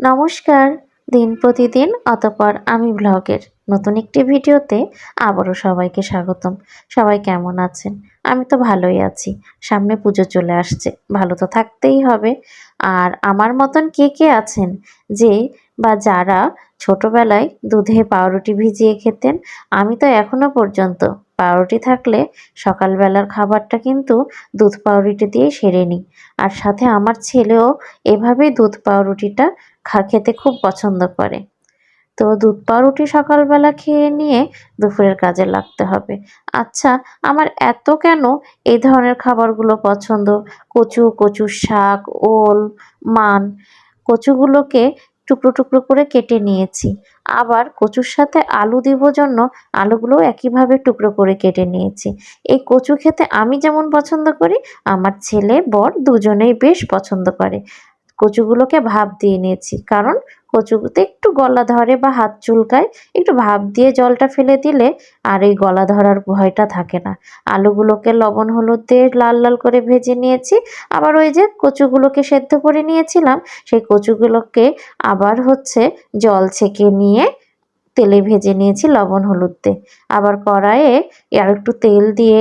নমস্কার। দিন প্রতিদিন অতপর আমি ব্লগের নতুন একটি ভিডিওতে আবারও সবাইকে স্বাগতম। সবাই কেমন আছেন? আমি তো ভালোই আছি। সামনে পুজো চলে আসছে। ভালো তো থাকতেই হবে। আর আমার মতন কে কে আছেন? যে বা যারা ছোটবেলায় দুধে পাউরুটি ভিজিয়ে খেতেন, আমি তো এখনও পর্যন্ত পাউরুটি থাকলে সকালবেলার খাবারটা কিন্তু দুধ পাউরুটি দিয়ে সেরে নিই। আর সাথে আমার ছেলেও এভাবেই দুধ পাউরুটিটা খা, খেতে খুব পছন্দ করে। তো দুধ পাউরুটি সকালবেলা খেয়ে নিয়ে দুপুরের কাজে লাগতে হবে। আচ্ছা আমার এত কেন এই ধরনের খাবারগুলো পছন্দ? কচু, কচুর শাক, ওল, মান, কচুগুলোকে টুকরো টুকরো করে কেটে নিয়েছি। আবার কচুর সাথে আলু দিব জন্য আলুগুলো একইভাবে টুকরো করে কেটে নিয়েছি। এই কচু খেতে আমি যেমন পছন্দ করি, আমার ছেলে বর দুজনেই বেশ পছন্দ করে। কচুগুলোকে ভাপ দিয়ে নিয়েছি। কারণ কচুতে একটু গলা ধরে বা হাত চুলকায়, একটু ভাপ দিয়ে জলটা ফেলে দিলে আর এই গলা ধরার ভয়টা থাকে না। আলুগুলোকে লবণ, হলুদ দিয়ে লাল লাল করে ভেজে নিয়েছি। আবার ওই যে কচুগুলোকে সেদ্ধ করে নিয়েছিলাম, সেই কচুগুলোকে আবার হচ্ছে জল ছেঁকে নিয়ে তেলে ভেজে নিয়েছি লবণ, হলুদ দিয়ে। আবার কড়াইয়ে আর একটু তেল দিয়ে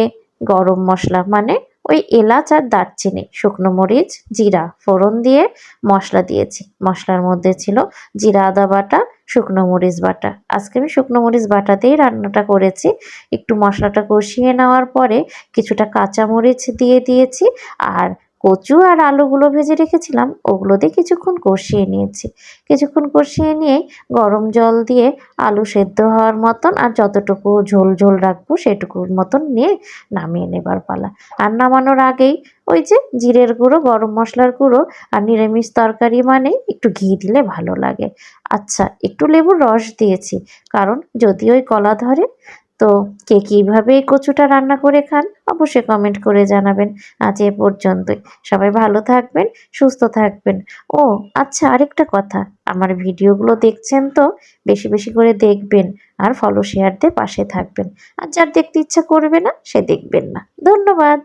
গরম মশলা মানে ওই এলাচ আর দারচিনি, শুকনো মরিচ, জিরা, ফোড়ন দিয়ে মশলা দিয়েছি। মশলার মধ্যে ছিল জিরা আদা বাটা, শুকনো মরিচ বাটা। আজকে আমি শুকনো মরিচ বাটাতেই রান্নাটা করেছি। একটু মশলাটা কষিয়ে নেওয়ার পরে কিছুটা কাঁচা মরিচ দিয়ে দিয়েছি আর কচু আর আলুগুলো ভেজে রেখেছিলাম, ওগুলো দিয়ে কিছুক্ষণ কষিয়ে নিয়েছি। কিছুক্ষণ কষিয়ে নিয়ে গরম জল দিয়ে আলু সেদ্ধ হওয়ার মতন আর যতটুকু ঝোল ঝোল রাখব সেটুকুর মতন নিয়ে নামিয়ে নেবার পালা। আর নামানোর আগেই ওই যে জিরের গুঁড়ো, গরম মশলার গুঁড়ো আর নিরামিষ তরকারি মানে একটু ঘি দিলে ভালো লাগে। আচ্ছা একটু লেবুর রস দিয়েছি, কারণ যদি ওই কলা ধরে তো কে কীভাবে এই কচুটা রান্না করে খান অবশ্যই কমেন্ট করে জানাবেন। আজ এ পর্যন্তই। সবাই ভালো থাকবেন, সুস্থ থাকবেন। ও আচ্ছা আরেকটা কথা। আমার ভিডিওগুলো দেখছেন তো, বেশি বেশি করে দেখবেন আর ফলো শেয়ার দিয়ে পাশে থাকবেন। আর যার দেখতে ইচ্ছা করবে না, সে দেখবেন না। ধন্যবাদ।